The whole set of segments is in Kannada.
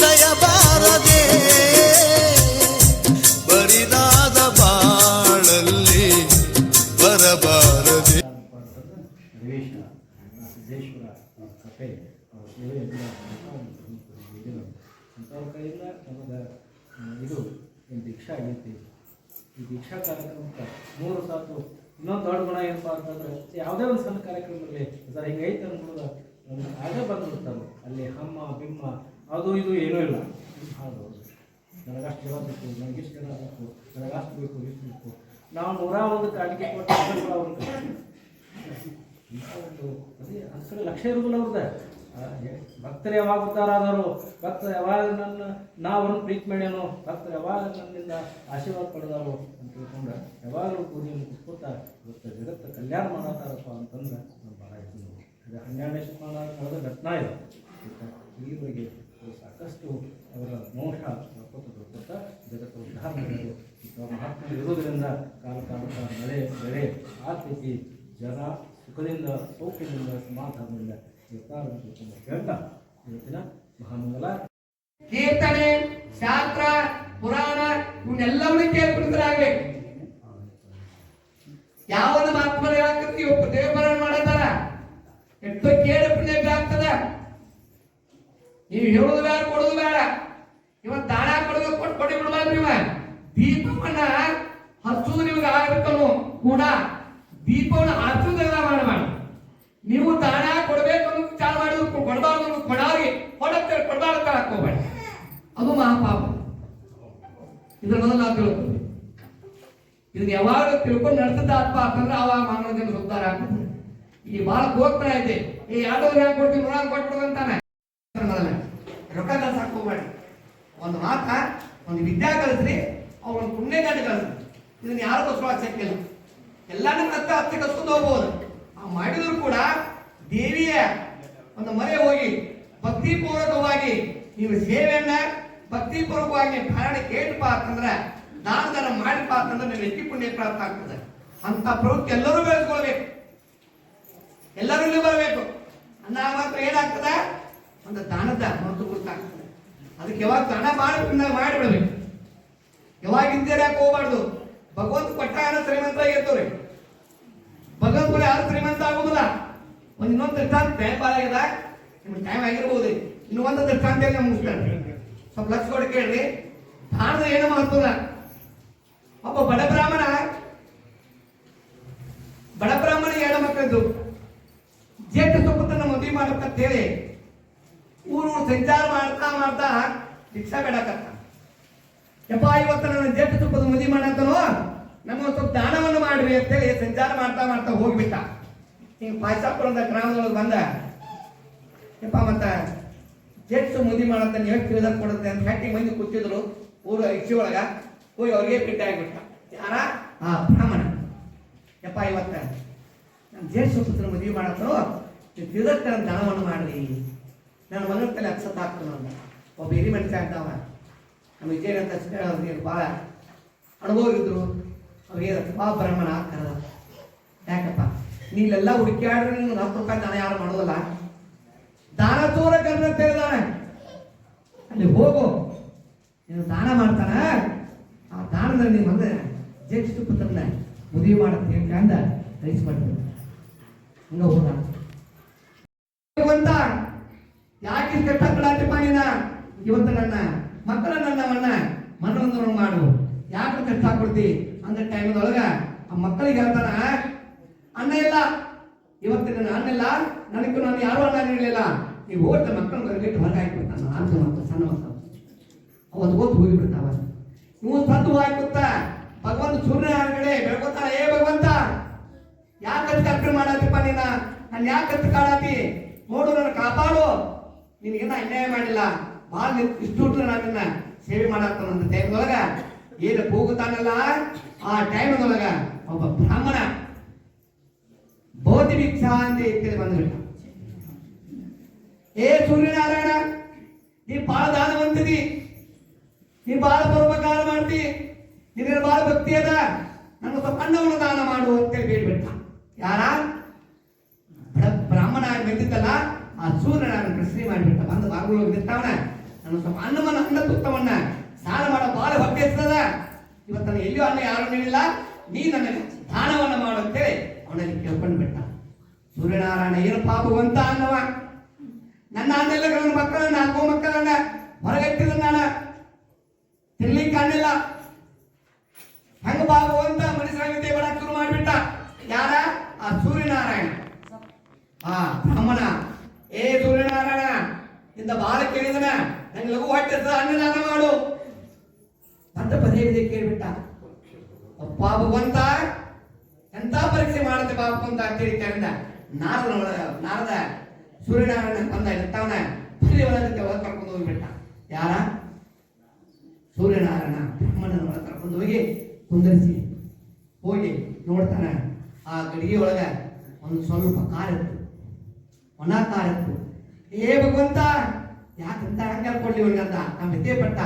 ದಯಬಾರದೆ. ಬರಿದಾದ ಬಾಳಲ್ಲಿ ಬರಬಾರದೆ. ಇದು ದೀಕ್ಷಾ ಆಗೈತಿ ಈ ದೀಕ್ಷಾ ಕಾರ್ಯಕ್ರಮಕ್ಕೆ ಮೂರು ಸಾತು ಇನ್ನೊಂದು ದೊಡ್ಡ ಗುಣ ಏನಪ್ಪಾ ಅಂತಂದ್ರೆ ಯಾವುದೇ ಒಂದು ಸಣ್ಣ ಕಾರ್ಯಕ್ರಮದಲ್ಲಿ ಸರ್ ಹಿಂಗೈತೆ ಅನ್ಕೊಳ್ಳೋದು ಆಗೇ ಬಂದ್ಬಿಡ್ತಾರೆ ಅಲ್ಲಿ ಹಮ್ಮ, ಬಿಮ್ಮ, ಅದು ಇದು ಏನೂ ಇಲ್ಲ. ಹೌದು ನನಗಷ್ಟು ಜನ ಬೇಕು ನನಗಿಷ್ಟು ಜನ ಬೇಕು, ನನಗಷ್ಟು ಬೇಕು, ಇಷ್ಟು ಬೇಕು. ನಾವು ನೂರ ಒಂದು ಕಾಣಿಕೆ ಕೊಟ್ಟು ಅದೇ ಅಸಲು ಲಕ್ಷ ಇರುವುದಿಲ್ಲ ಅವ್ರದ್ದೆ. ಭಕ್ತರು ಯಾವಾಗ ಬರ್ತಾರಾದರು ಭಕ್ತರು ಯಾವಾಗ ನನ್ನ ನಾವು ಅವ್ರನ್ನ ಪ್ರೀತಿ ಮಾಡ್ಯಾನೋ, ಭಕ್ತರು ಯಾವಾಗ ನನ್ನಿಂದ ಆಶೀರ್ವಾದ ಪಡೆದಾರೋ ಅಂತ ತಿಳ್ಕೊಂಡು ಯಾವಾಗಲೂ ಪೂಜೆಯನ್ನು ಕುತ್ಕೋತಾ ಇವತ್ತು ಜಗತ್ತು ಕಲ್ಯಾಣ ಮಾಡತ್ತಾರಪ್ಪ ಅಂತಂದ್ರೆ ಇದು ಹನ್ನೆರಡನೇ ಶತಮಾನ ಕಳೆದ ಘಟನಾ ಈ ಬಗ್ಗೆ ಸಾಕಷ್ಟು ಅವರ ಮೋಹ ಬರ್ಕೋತ ಜಗತ್ತು ಉದ್ಧಾರ ಮಹಾತ್ಮ ಇರುವುದರಿಂದ ಕಾಲ ಕಾಲದ ಮಳೆ, ಬೆಳೆ ಆಗ್ತೈತಿ ಜನ ಸುಖದಿಂದ, ಸೌಖ್ಯದಿಂದ, ಸಮಾಧಾನದಿಂದ ಇರ್ತಾರೆ ಹೇಳ್ತಾ ಇವತ್ತಿನ ಮಹಾಮಂಗಲ. ಕೀರ್ತನೆ, ಶಾಸ್ತ್ರ, ಪುರಾಣ, ಇವನ್ನೆಲ್ಲವನ್ನೂ ಕೇಳ್ಬಿಡ್ತಾರಾಗ್ಬೇಕು ಯಾವನ ಮಹಾತ್ಮರು ಒಬ್ಬ ದೇವಪರಾಯಣ ಎಷ್ಟೋ ಕೇಳಿ ಪುಣ್ಯ ಆಗ್ತದ? ನೀವು ಹೇಳುದು ಬೇಡ, ಕೊಡುದು ಬೇಡ. ಇವ ತಾಳ ಕೊಡುದು ಕೊಟ್ಟು ಕೊಡಿ ಬಿಡ್ಬಾರ್ದು ಇವ ದೀಪವನ್ನ ಹಚ್ಚುದು ನಿಮ್ಗೆ ಆಗ್ಬೇಕನ್ನು ಕೂಡ ದೀಪವನ್ನ ಹಚ್ಚುದೆಲ್ಲ ಮಾಡಬಾರ್ದು. ನೀವು ತಾಣ ಕೊಡಬೇಕು ಅನ್ನೋದು ವಿಚಾರ ಮಾಡಿದ್ರು ಕೊಡಬಾರ್ದು ಅನ್ನೋದು ಕೊಡಾರಿ ಕೊಡತ್ತೆ, ಕೊಡಬಾರ್ದು ಅಂತ ಹೋಗ್ಬೇಡ ಅದು ಮಹಾಪಾಪ. ಇದ್ರ ಮೊದಲು ನಾವು ತಿಳ್ಕೊಬೇಕು ಇದನ್ನ ಯಾವಾಗ ತಿಳ್ಕೊಂಡು ನಡೆಸಿದ ಆತ್ಮ ಅಂತಂದ್ರೆ ಅವಾಗ ಮಾನವ ಜನ ಉದ್ಧಾರ ಆಗ್ತದೆ. ಈ ಬಹಳ ಹೋಗ್ತಾ ಐತೆ ಈ ಯಾದವ್ರು ಯಾಕೆ ಕೊಡ್ತೀನಿ ನೂರಾರು ಕೊಟ್ಬಿಡು ಅಂತಾನೆ. ರೊಕ್ಕ ಕಳ್ಸ ಹಾಕೋಬೇಡಿ ಒಂದು ಮಾತ, ಒಂದು ವಿದ್ಯಾ ಕಲಿಸ್ರಿ ಅವ್ರು ಒಂದು ಪುಣ್ಯ ಗಂಟೆ ಕಲಿಸ್ರಿ ಇದನ್ನ ಯಾರು ಕಸ್ಕೊಳಕ್ ಸಿಕ್ಕಿಲ್ಲ ಎಲ್ಲಾನು ಮತ್ತೆ ಹತ್ತೆ ಕಸ್ಕೊಂಡು ಹೋಗ್ಬೋದು. ಆ ಮಾಡಿದ್ರು ಕೂಡ ದೇವಿಯ ಒಂದು ಮನೆ ಹೋಗಿ ಭಕ್ತಿಪೂರ್ವಕವಾಗಿ ನೀವು ಸೇವೆಯನ್ನ ಭಕ್ತಿಪೂರ್ವಕವಾಗಿ ಪ್ರಾಣ ಕೇಳಪ್ಪ ಅಂತಂದ್ರೆ ದಾನ ದಾನ ಮಾಡಿಪ್ಪ ಅಂತಂದ್ರೆ ನೀವು ಹೆಚ್ಚು ಪುಣ್ಯ ಪ್ರಾಪ್ತ ಆಗ್ತದೆ. ಅಂತ ಪ್ರವೃತ್ತಿ ಎಲ್ಲರೂ ಬೆಳೆಸ್ಕೊಳ್ಬೇಕು. ಎಲ್ಲರೂ ಇಲ್ಲಿ ಬರಬೇಕು. ಅನ್ನ ಮಾತ್ರ ಏನಾಗ್ತದ? ಒಂದು ದಾನದ ಮತ್ತು ಗೊತ್ತಾಗ್ತದೆ ಅದಕ್ಕೆ ಯಾವಾಗ ದಾನ ಮಾಡಿ ಮಾಡಿಬಿಡ್ಬೇಕು. ಯಾವಾಗ ಇದ್ದೇನೆ ಹೋಗ್ಬಾರ್ದು? ಭಗವಂತ ಕೊಟ್ಟಾಗ ಶ್ರೀಮಂತ ಆಗಿರ್ತವ್ರಿ ಭಗವಂತ ಕೂಡ ಯಾರು ಶ್ರೀಮಂತ ಆಗುದಿಲ್ಲ. ಒಂದು ಇನ್ನೊಂದು ದೃಷ್ಟಾಂತ ಬಾಳ ಆಗ್ಯದ ನಿಮ್ಗೆ ಟೈಮ್ ಆಗಿರ್ಬೋದು. ಇನ್ನು ಒಂದು ದೃಷ್ಟಾಂತ ಹೇಳಿ ಮುಗಿಸ್ತಾರೆ. ಸ್ವಲ್ಪ ಲಕ್ಷ ಕೊಡಿ ಕೇಳ್ರಿ. ದಾನದ ಏನು ಮಹತ್ವ ಒಬ್ಬ ಬಡ ಬ್ರಾಹ್ಮಣ ಹೇಳಿ ಊರು ಸಂಚಾರ ಮಾಡ್ತಾ ಮಾಡ್ತಾ ರಿಕ್ಷಾ ಬೇಡಕತ್ತ ಯಪ್ಪ, ಇವತ್ತು ನನ್ನ ಜೇಠ ತುಪ್ಪದ ಮದುವೆ ಮಾಡತ್ತನೋ ನಮ್ಮ ಸ್ವಲ್ಪ ದಾನವನ್ನು ಮಾಡ್ರಿ ಅಂತೇಳಿ ಸಂಚಾರ ಮಾಡ್ತಾ ಮಾಡ್ತಾ ಹೋಗ್ಬಿಟ್ಟ. ಹಿಂಗ ಅಂತ ಗ್ರಾಮದೊಳಗೆ ಬಂದ. ಯಪ್ಪ, ಮತ್ತ ಜೇಠ ಮುದಿ ಮಾಡತ್ತ ಎಷ್ಟು ತಿಳಿದ ಕೊಡುತ್ತೆ ಅಂತ ಹಟ್ಟಿ ಮಂದಿ ಕೂತಿದ್ರು ಊರು ರಿಕ್ಷಿ ಒಳಗ. ಹೋಗಿ ಅವ್ರಿಗೆ ಬಿಟ್ಟ ಆಗ್ಬಿಟ್ಟ. ಯಾರ? ಆ ಬ್ರಾಹ್ಮಣ. ಯಪ್ಪ, ಇವತ್ತ ನಾನು ಜೇಠ ಪುತ್ರ ಮದುವೆ ಮಾಡತ್ತನೋ ತಿಳಿದಕ್ಕ ನನ್ನ ದಾನವನ್ನು ಮಾಡಿರಿ ನನ್ನ ಮಗನ ತಲೆ ಅಕ್ಷತ ಹಾಕ್ತಾನ ಒಬ್ಬ ಹಿರಿ ಮನುಷ್ಯ ಅಂತವ ನಮ್ಮ ವಿಜಯ ಅಂತ ಅವ್ರಿಗೆ ಭಾಳ ಅನುಭವ ಇದ್ರು ಅವ್ರಿಗೆ ತುಂಬಾ ಬ್ರಾಹ್ಮಣ ಕರೆದ ಯಾಕಪ್ಪ? ನೀವೆಲ್ಲ ಹುಡುಕ್ಯಾಡ್ರೆ ನೀನು ಹತ್ತು ರೂಪಾಯಿ ದಾನ ಯಾರು ಮಾಡೋದಲ್ಲ? ದಾನ ತೋರ ಕರ್ನ ತೆರೆದಾನೆ ಅಲ್ಲಿ ಹೋಗು. ನೀನು ದಾನ ಮಾಡ್ತಾನ. ಆ ದಾನದಲ್ಲಿ ನೀನು ಬಂದ್ರೆ ಜ್ಯೇಷ್ಠ ಪುತ್ರನ ಮದುವೆ ಮಾಡತ್ತೆ ಅಂತ ರೈಸ್ ಹಂಗ ಹೋದ ಭಗವಂತ ಯಾಕೆ ಕಷ್ಟ ಕಡಾತಿಪ್ಪ ನೀನ ಇವತ್ತು ನನ್ನ ಮಕ್ಕಳ ನನ್ನವನ್ನ ಮನೋರಂಜನೆ ಮಾಡು. ಯಾಕೆ ಕಷ್ಟ ಕೊಡ್ತಿ ಅಂದ ಟೈಮ್ದೊಳಗ ಆ ಮಕ್ಕಳಿಗೆ ಹೇಳ್ತಾನ ಅನ್ನ ಇಲ್ಲ. ಇವತ್ತು ನನ್ನ ಅನ್ನ ಇಲ್ಲ. ನನಗೂ ನಾನು ಯಾರು ಅನ್ನ ನೀಡಲಿಲ್ಲ ನೀವು ಓಟ ಮಕ್ಕಳು ಹೊರಗಿಟ್ಟು ಹೊರಗೆ ಹಾಕಿಬಿಡ್ತಾನ ಅಂತ ಮಕ್ಕಳು ಸಣ್ಣ ಮಕ್ಕಳು. ಅವತ್ತು ಓದ್ ಹೋಗಿಬಿಡ್ತಾವ ನೀವು ಸತ್ತು ಹಾಕುತ್ತ ಭಗವಂತ ಸೂರ್ಯ ಕಡೆ ಬೆಳ್ಕೊತಾನ ಏ ಭಗವಂತ, ಯಾಕೆ ಕರ್ಕೊಂಡು ಮಾಡತ್ತಿಪ್ಪ ನೀನ? ನಾನು ಯಾಕೆ ಕಾಡಾತಿ? ನೋಡು ನನ್ನ ಕಾಪಾಡು. ನಿನಗೇನ ಅನ್ಯಾಯ ಮಾಡಿಲ್ಲ. ಭಾಳ ಇಷ್ಟು ನಾನು ನಿನ್ನ ಸೇವೆ ಟೈಮ್ ಟೈಮ್ದೊಳಗ ಏನು ಕೂಗುತ್ತಾನಲ್ಲ? ಆ ಒಳಗ ಒಬ್ಬ ಬ್ರಾಹ್ಮಣ ಬೌದ್ಧ ಭಿಕ್ಷಾ ಅಂತ ಇರ್ತೇನೆ ಬಂದ್ಬಿಟ್ಟ. ಏ ಸೂರ್ಯನಾರಾಯಣ, ನೀ ಬಾಳ ದಾನವಂತಿದಿ. ನೀ ಬಾಳ ಪರೋಪಕಾರ ಮಾಡ್ತಿ. ನಿನ್ನ ಬಾಳ ಭಕ್ತಿ ಅದ. ನನ್ನ ಸ್ವಲ್ಪ ಅನ್ನವನ್ನು ದಾನ ಮಾಡು ಅಂತೇಳಿ ಬೇಡ್ಬಿಟ್ಟ ಯಾರ? ಬ್ರಾಹ್ಮಣ ಆಗಿ ಬಂದಿದ್ದಲ್ಲ ಆ ಸೂರ್ಯನಾರಾಯಣ ಪ್ರಶ್ನೆ ಮಾಡಿಬಿಟ್ಟ. ಬಂದು ಬಾಗುಳು ನಿಂತಾವನ ನನ್ನ ಸ್ವಲ್ಪ ಅನ್ನವನ್ನ ಅನ್ನ ತುತ್ತವನ್ನ ಸ್ನಾನ ಮಾಡೋ ಬಾಳ ಹೊಟ್ಟೆ ಇರ್ತದ ಇವತ್ತು ನನಗೆ ಎಲ್ಲಿಯೂ ಅನ್ನ ಯಾರು ನೀಡಿಲ್ಲ ನೀ ನನಗೆ ದಾನವನ್ನ ಮಾಡು ಅಂತೇಳಿ ಅವನಲ್ಲಿ ಕೇಳ್ಕೊಂಡು ಬಿಟ್ಟ ಸೂರ್ಯನಾರಾಯಣ ಏನಪ್ಪಾ ಭಗವಂತ ಅನ್ನವ ನನ್ನ ಅಂದೆಲ್ಲ ನನ್ನ ಮಕ್ಕಳ ನಾಲ್ಕು ಮಕ್ಕಳನ್ನ ಹೊರಗಟ್ಟಿದ ನಾನು ತಿನ್ಲಿಕ್ಕೆ ಕಾಣಿಲ್ಲ ಹಂಗ ಬಾ ಭಗವಂತ ಮನುಷ್ಯರಾಗಿದ್ದೆ ಬಡ ಶುರು ಮಾಡಿಬಿಟ್ಟ ಯಾರ ಆ ಸೂರ್ಯನಾರಾಯಣ ಆ ಬ್ರಾಹ್ಮಣ ಏ ಸೂರ್ಯನಾರಾಯಣ ಇಂದ ಬಾಲ ಕೇಳಿದನ ನಂಗೆ ಲಘು ಹೊಟ್ಟೆ ಅನ್ನದಾನ ಮಾಡು. ಅಂತ ಪದೇ ಪದೇ ಕೇಳಿಬಿಟ್ಟ. ಅಪ್ಪ ಭಗವಂತ ಎಂತ ಪರೀಕ್ಷೆ ಮಾಡುತ್ತೆ ಬಾಪು ಅಂತ ಅಂತೇಳಿ ಕರೆದ ನಾರದ ನಾರದ ಸೂರ್ಯನಾರಾಯಣ ಬಂದ ಇರ್ತಾವನ ಪರಿ ಒಳಗಕ್ಕೆ ಒಳಗೆ ಕರ್ಕೊಂಡು ಹೋಗ್ಬಿಟ್ಟ. ಯಾರ? ಸೂರ್ಯನಾರಾಯಣ ಬ್ರಹ್ಮನ ಒಳಗೆ ಕರ್ಕೊಂಡು ಹೋಗಿ ಕುಂದರಿಸಿ. ಹೋಗಿ ನೋಡ್ತಾನ. ಆ ಗಡಿಗೆ ಒಳಗ ಒಂದು ಸ್ವಲ್ಪ ಕಾರಿತ್ತು ಒಣ ಕಾರಿತ್ತು ಏ ಭಗವಂತ ಯಾಕಂತ ಹಂಗೆ ಕೊಡ್ಲಿ ಅಂತ. ನಮ್ಮ ವಿದ್ಯೆ ಪಟ್ಟ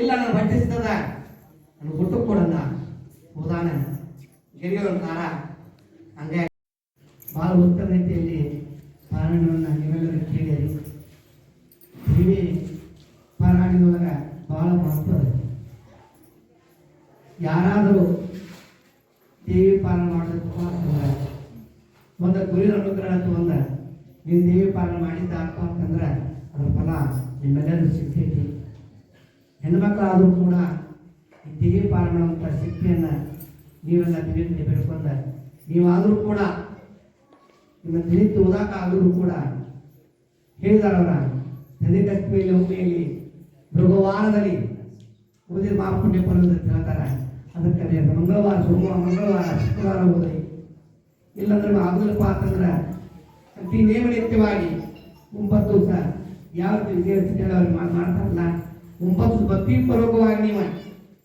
ಇಲ್ಲ, ನಾನು ಬಟ್ಟಿಸ್ತದ ನಾನು ಊಟ ಕೊಡಂದ ಹೋದಾನ. ಗಿರಿಯ ತಾರ ಹಂಗೆ ಭಾಳ ಉತ್ತಮ ರೀತಿಯಲ್ಲಿ ಪಾರಾಯಣವನ್ನು ನೀವೆಲ್ಲರೂ ಕೇಳಿರಿ. ಟಿವಿ ಪಾರಾಯಣದೊಳಗೆ ಭಾಳ ಮಹತ್ವ. ಯಾರಾದರೂ ದೇವಿ ಪಾಲನೆ ಮಾಡಬೇಕು ಅಂತಂದ್ರೆ ಒಂದು ಗುರಿ ಅನುಗ್ರಹ ಒಂದ ನೀವು ದೇವಿ ಪಾಲನೆ ಮಾಡಿದ್ದಾರಪ್ಪ ಅಂತಂದ್ರೆ ಅದ್ರ ಫಲ ನಿಮ್ಮೆಲ್ಲರೂ ಸಿಗ್ತೈತಿ ಹೆಣ್ಮಕ್ಳಾದರೂ ಕೂಡ ಈ ಮಾಡುವಂಥ ಶಕ್ತಿಯನ್ನು ನೀವೆಲ್ಲ ದಿನಕ್ಕೆ ಬೆಳ್ಕೊಂಡ ನೀವಾದರೂ ಕೂಡ ನಿಮ್ಮ ದಿನಿತ್ಯ ಓದಾಕಾದರೂ ಕೂಡ ಹೇಳಿದಾರವರ ನದಿದಕ್ಕಿಯಲ್ಲಿ ಒಮ್ಮೆಯಲ್ಲಿ ಮೃಗವಾರದಲ್ಲಿ ಓದಿದ ಮಾಪುಣ್ಯ ಅಂತ ಹೇಳ್ತಾರೆ ಅದಕ್ಕೆ ಅದೇ ಮಂಗಳವಾರ, ಸೋಮವಾರ, ಮಂಗಳವಾರ, ಶುಕ್ರವಾರ ಓದಿ. ಇಲ್ಲಾಂದ್ರೆ ಆಗಲಪ್ಪ ಅಂತಂದ್ರೆ ಅತಿ ನೇಮನಿತ್ಯವಾಗಿ ಒಂಬತ್ತು ದಿವಸ ಯಾವ ವಿದ್ಯಾರ್ಥಿ ಅವ್ರು ಮಾಡ್ತಾರಲ್ಲ? ಒಂಬತ್ತು ಭಕ್ತಿ ಪರೋಗವಾಗಿ ನೀವು.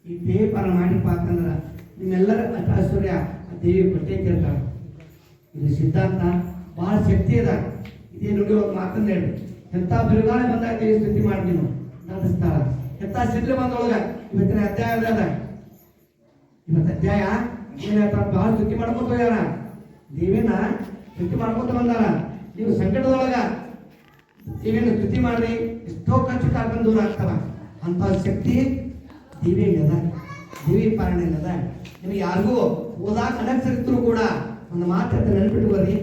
ಈ ದೇವಿ ಮಾಡಿ ಮಾಡಿಪ್ಪ ಅಂತಂದ್ರೆ ನಿಮ್ಮೆಲ್ಲರ ಐಶ್ವರ್ಯ ಆ ದೇವಿ ಕೊಟ್ಟೇ ಕೇಳ್ತಾಳೆ. ಇದು ಸಿದ್ಧಾಂತ, ಬಹಳ ಶಕ್ತಿ ಅದ. ಇದೇ ನೋಡಿ ಒಂದು ಮಾತನ್ನ ಹೇಳಿ. ಎಂತ ಬಿರುಗಾಳಿ ಬಂದಾಗ ದೇವಿ ಸ್ಥಿತಿ ಮಾಡಿ ನೀವು ನಡೆಸ್ತಾರ ಎಂತ ಸಿದ್ಧ ಬಂದೊಳಗ? ಇವತ್ತಿನ ಅಧ್ಯಾಯ ಅದ. ಇವತ್ತು ಅಧ್ಯಾಯ? ಏನ್ ಹೇಳ್ತಾರ ಬಹಳ ಸ್ತುತಿ ಮಾಡ್ಕೊತ ಹೋಗ್ಯಾರ ದೇವಿನ ಸ್ತುತಿ ಮಾಡ್ಕೊತ ಬಂದಾರ ನೀವು ಸಂಕಟದೊಳಗ ದೇವಿನ ಸ್ತುತಿ ಮಾಡ್ರಿ? ಎಷ್ಟೋ ಖರ್ಚು ಕರ್ಕೊಂಡು ದೂರ ಆಗ್ತಾವ. ಅಂತ ಶಕ್ತಿ ದೇವಿಯಲ್ಲದ ದೇವಿ ಪಾಲನೆ ಇಲ್ಲದ. ನಿಮಗೆ ಯಾರಿಗೂ ಓದಾಕ ಅನಕ್ಷರಿದ್ರು ಕೂಡ ಒಂದು ಮಾತು ಬರ್ರಿ.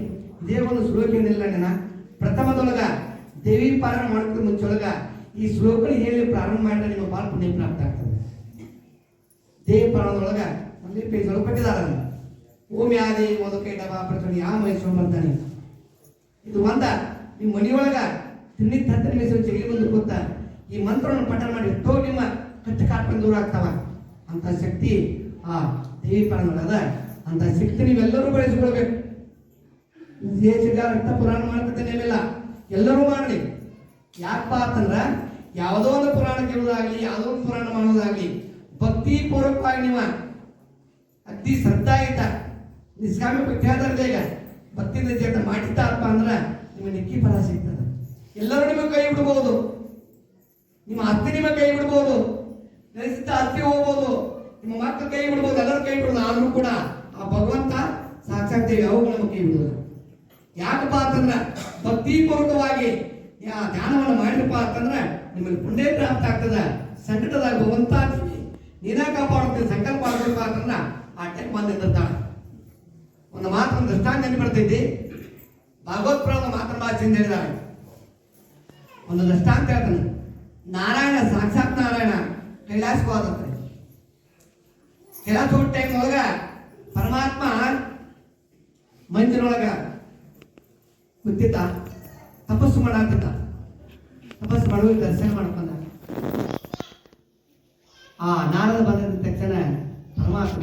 ಇದೇ ಒಂದು ಶ್ಲೋಕ ಏನಿಲ್ಲ ನೆನ ಪ್ರಥಮದೊಳಗ ದೇವಿ ಪಾಲನೆ ಮಾಡೋದಕ್ಕೆ ಮುಂಚೊಳಗ ಈ ಶ್ಲೋಕ ಹೇಳಿ ಪ್ರಾರಂಭ ಮಾಡಿದ್ರೆ ನಿಮ್ಮ ಭಾಳ ಪುಣ್ಯ ಪ್ರಾಪ್ತ ಆಗ್ತದೆ. ದೇವಿ ಪಾಲನದೊಳಗ ಒಂದೇ ಪೇಜ್ ಒಳಗೆ ಕೊಟ್ಟಿದ್ದಾರೆ ಓಂ ಯಾದಿ ಓದಕ್ಕೆ ಡಬಾ ಪ್ರಚಂಡ ಯಾವ ಮೈಸೂರು ಬರ್ತಾನೆ. ಇದು ಒಂದ, ನಿಮ್ಮ ಮನೆಯೊಳಗ ತಿನ್ನಿದ್ದ ಹತ್ತಿರ ಮೀಸಲು ಜಗಲಿ ಬಂದು ಕೂತ ಈ ಮಂತ್ರವನ್ನು ಪಠಣ ಮಾಡಿ ತೋ ನಿಮ್ಮ ಕಷ್ಟ ಕಾಟ್ಕೊಂಡು ದೂರ ಆಗ್ತಾವ? ಅಂತ ಶಕ್ತಿ ಆ ದೇವಿ ಪಾಲನದ ಅಂತ ಶಕ್ತಿ ನೀವೆಲ್ಲರೂ ಬಳಸಿಕೊಳ್ಬೇಕು. ರಕ್ತ ಪುರಾಣ ಮಾಡ್ಕೊತೇನೆಲ್ಲ ಎಲ್ಲರೂ ಮಾಡಲಿ. ಯಾಕಪ್ಪ ಅಂತಂದ್ರ ಯಾವುದೋ ಒಂದು ಪುರಾಣ ಕೇಳೋದಾಗ್ಲಿ ಯಾವುದೋ ಒಂದು ಪುರಾಣ ಮಾಡೋದಾಗ್ಲಿ ಭಕ್ತಿ ಪೂರ್ವಕವಾಗಿ ನಿಮ್ಮ ಅತಿ ಶ್ರದ್ಧಾಯುತ ನಿಷ್ಕಾಮ ಈಗ ಭಕ್ತಿಯಿಂದ ಜೀವನ ಅಂದ್ರೆ ನಿಮಗೆ ನಿಕ್ಕಿ ಫಲ ಸಿಗ್ತದೆ. ಎಲ್ಲರೂ ನಿಮಗೆ ಕೈ ಬಿಡ್ಬೋದು. ನಿಮ್ಮ ಅತ್ತೆ ನಿಮ್ಮ ಕೈ ಬಿಡ್ಬೋದು. ನೆನೆಸಿದ್ದ ಅತ್ತೆ ಹೋಗ್ಬೋದು. ನಿಮ್ಮ ಮಕ್ಕಳು ಕೈ ಬಿಡ್ಬೋದು, ಎಲ್ಲರೂ ಕೈ ಬಿಡೋದು ಆದ್ರೂ ಕೂಡ ಆ ಭಗವಂತ ಸಾಕ್ಷಾತ್ ದೇವಿ ಅವು ನಮ್ಮ ಕೈ ಬಿಡೋದು ಯಾಕಪ್ಪ ಅಂತಂದ್ರೆ, ಭಕ್ತಿಪೂರ್ವಕವಾಗಿ ಆ ಧ್ಯಾನವನ್ನು ಮಾಡಿದಪ್ಪ ಅಂತಂದ್ರೆ ನಿಮಗೆ ಪುಣ್ಯ ಪ್ರಾಪ್ತ ಆಗ್ತದೆ. ಸಂಕಟದಾಗ ಭಗವಂತ ದೇವಿ ನೀನ ಕಾಪಾಡುತ್ತೆ, ಸಂಕಲ್ಪ ಆಗಬೇಕು ಅಂತಂದ್ರೆ, ಆ ಟೈಮ್ ಬಂದಿರ್ತಾಳ ಒಂದು ಮಾತ್ರ ಒಂದು ದೃಷ್ಟಾಂತ ಏನು ಭಾಗವತ್ ಪುರಾಣ ಮಾತ್ರ ಮಾತಿಂದ ಹೇಳಿದಾರೆ ಒಂದು ದೃಷ್ಟಾಂತ ಹೇಳ್ತಾನೆ. ನಾರಾಯಣ, ಸಾಕ್ಷಾತ್ ನಾರಾಯಣ, ಕೈಲಾಸಕ್ಕೆ ಹೋದಂತೆ. ಕೈಲಾಸ ಟೈಮ್ ಒಳಗ ಪರಮಾತ್ಮ ಮಂಜಿನೊಳಗ ಕುತ್ತಿತ ತಪಸ್ಸು ಮಾಡಾಕ್ತಿದ್ದ ತಪಸ್ಸು ಮಾಡುವ ದರ್ಶನ ಮಾಡ್ಕೊಂಡ. ಆ ನಾರದ ಬಂದ ತಕ್ಷಣ ಪರಮಾತ್ಮ